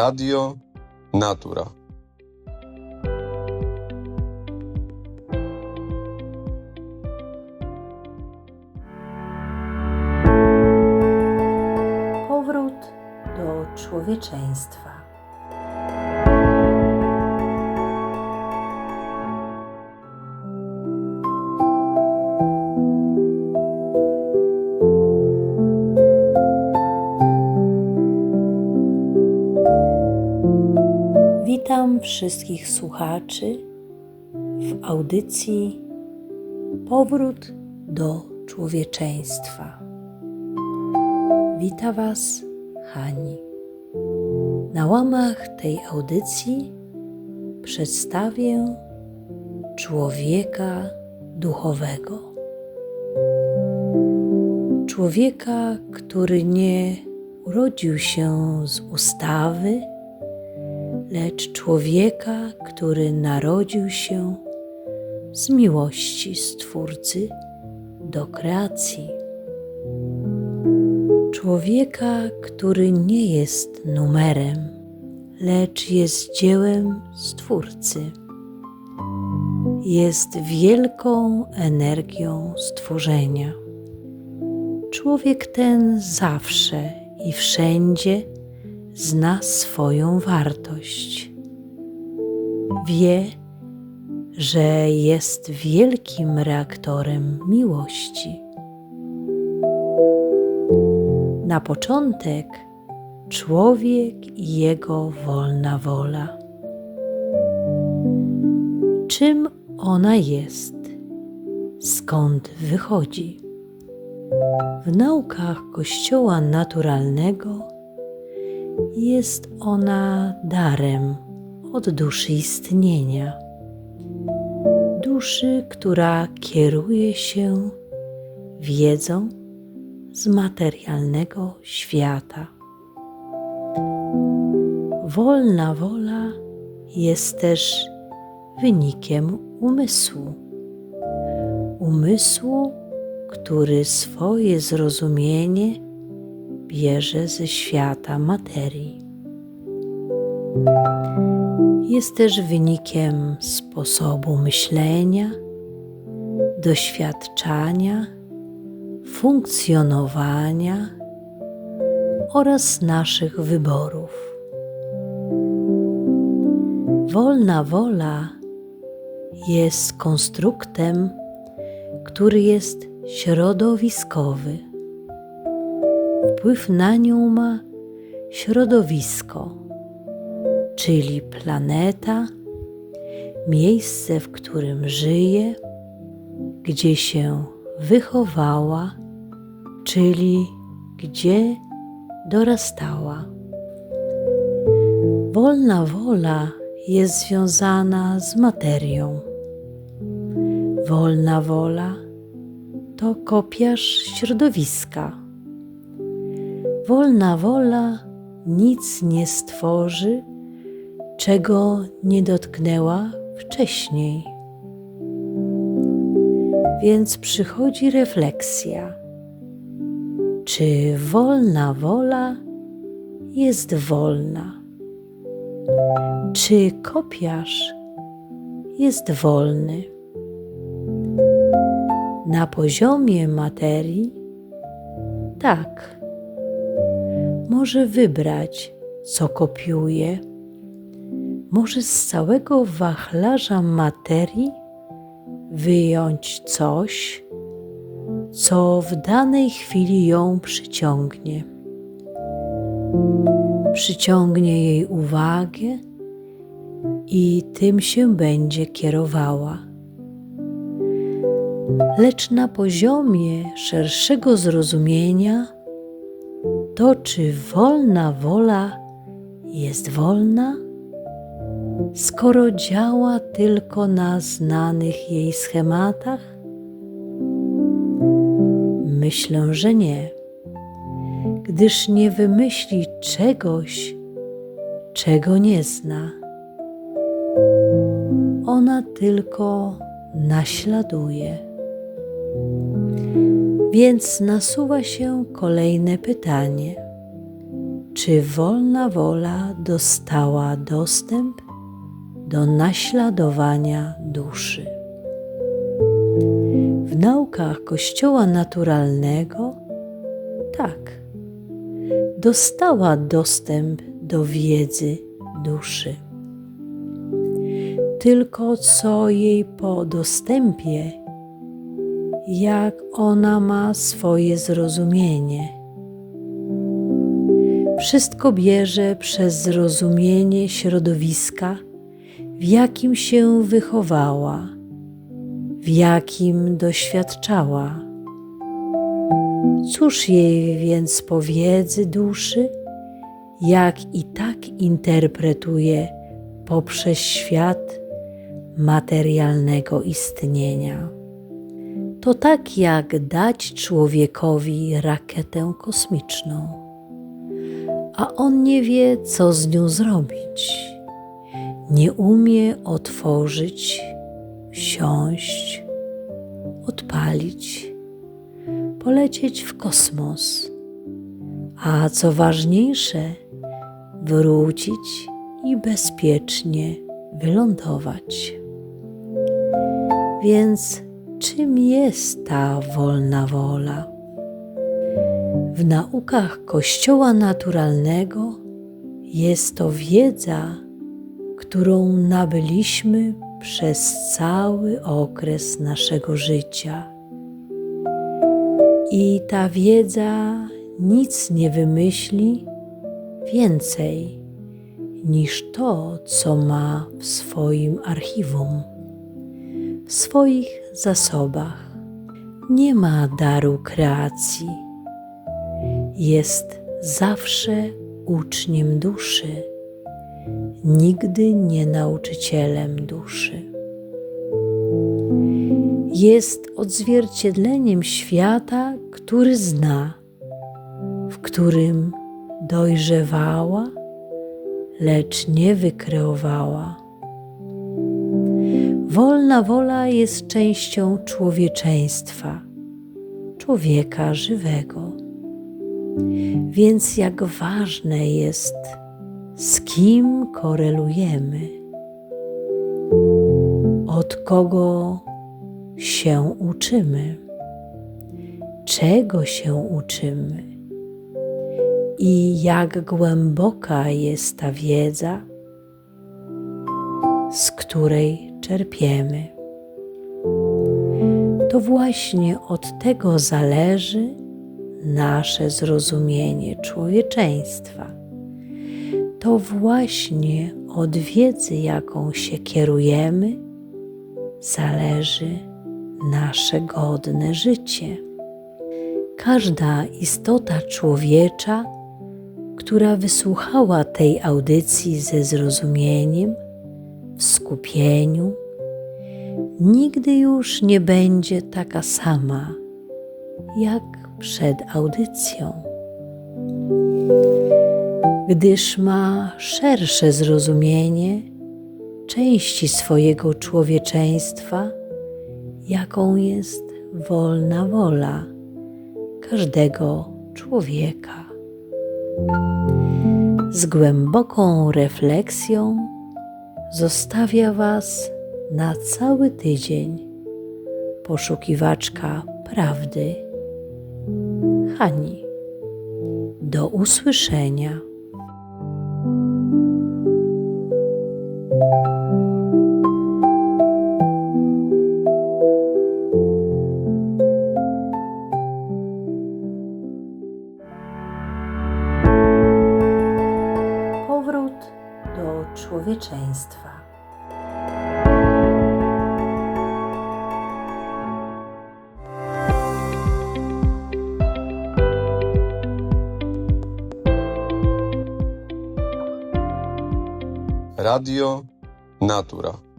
Radio Natura. Powrót do człowieczeństwa. Witam wszystkich słuchaczy w audycji Powrót do człowieczeństwa. Wita Was Hani. Na łamach tej audycji przedstawię człowieka duchowego. Człowieka, który nie urodził się z ustawy, lecz człowieka, który narodził się z miłości Stwórcy do kreacji. Człowieka, który nie jest numerem, lecz jest dziełem Stwórcy. Jest wielką energią stworzenia. Człowiek ten zawsze i wszędzie zna swoją wartość. Wie, że jest wielkim reaktorem miłości. Na początek człowiek i jego wolna wola. Czym ona jest? Skąd wychodzi? W naukach Kościoła naturalnego jest ona darem od duszy istnienia, duszy, która kieruje się wiedzą z materialnego świata. Wolna wola jest też wynikiem umysłu. Umysłu, który swoje zrozumienie bierze ze świata materii. Jest też wynikiem sposobu myślenia, doświadczania, funkcjonowania oraz naszych wyborów. Wolna wola jest konstruktem, który jest środowiskowy. Wpływ na nią ma środowisko, czyli planeta, miejsce, w którym żyje, gdzie się wychowała, czyli gdzie dorastała. Wolna wola jest związana z materią. Wolna wola to kopiarz środowiska. Wolna wola nic nie stworzy, czego nie dotknęła wcześniej. Więc przychodzi refleksja. Czy wolna wola jest wolna? Czy kopiarz jest wolny? Na poziomie materii? Tak. Może wybrać, co kopiuje. Może z całego wachlarza materii wyjąć coś, co w danej chwili ją przyciągnie. Przyciągnie jej uwagę i tym się będzie kierowała. Lecz na poziomie szerszego zrozumienia, to czy wolna wola jest wolna? skoro działa tylko na znanych jej schematach? Myślę, że nie, gdyż nie wymyśli czegoś, czego nie zna. Ona tylko naśladuje. Więc nasuwa się kolejne pytanie: czy wolna wola dostała dostęp do naśladowania duszy. W naukach Kościoła naturalnego tak, dostała dostęp do wiedzy duszy. Tylko co jej po dostępie, jak ona ma swoje zrozumienie. Wszystko bierze przez zrozumienie środowiska, w jakim się wychowała, w jakim doświadczała. Cóż jej więc po wiedzy duszy, jak i tak interpretuje poprzez świat materialnego istnienia. To tak jak dać człowiekowi rakietę kosmiczną, a on nie wie, co z nią zrobić. Nie umie otworzyć, wsiąść, odpalić, polecieć w kosmos, a co ważniejsze, wrócić i bezpiecznie wylądować. Więc czym jest ta wolna wola? W naukach Kościoła naturalnego jest to wiedza, którą nabyliśmy przez cały okres naszego życia. I ta wiedza nic nie wymyśli więcej niż to, co ma w swoim archiwum, w swoich zasobach. Nie ma daru kreacji. Jest zawsze uczniem duszy, nigdy nie nauczycielem duszy. Jest odzwierciedleniem świata, który zna, w którym dojrzewała, lecz nie wykreowała. Wolna wola jest częścią człowieczeństwa, człowieka żywego. Więc jak ważne jest, z kim korelujemy, od kogo się uczymy, czego się uczymy i jak głęboka jest ta wiedza, z której czerpiemy. To właśnie od tego zależy nasze zrozumienie człowieczeństwa. To właśnie od wiedzy, jaką się kierujemy, zależy nasze godne życie. Każda istota człowiecza, która wysłuchała tej audycji ze zrozumieniem, skupieniu, nigdy już nie będzie taka sama jak przed audycją, gdyż ma szersze zrozumienie części swojego człowieczeństwa, jaką jest wolna wola każdego człowieka. Z głęboką refleksją zostawia Was na cały tydzień poszukiwaczka prawdy Hani. Do usłyszenia. Radio Natura.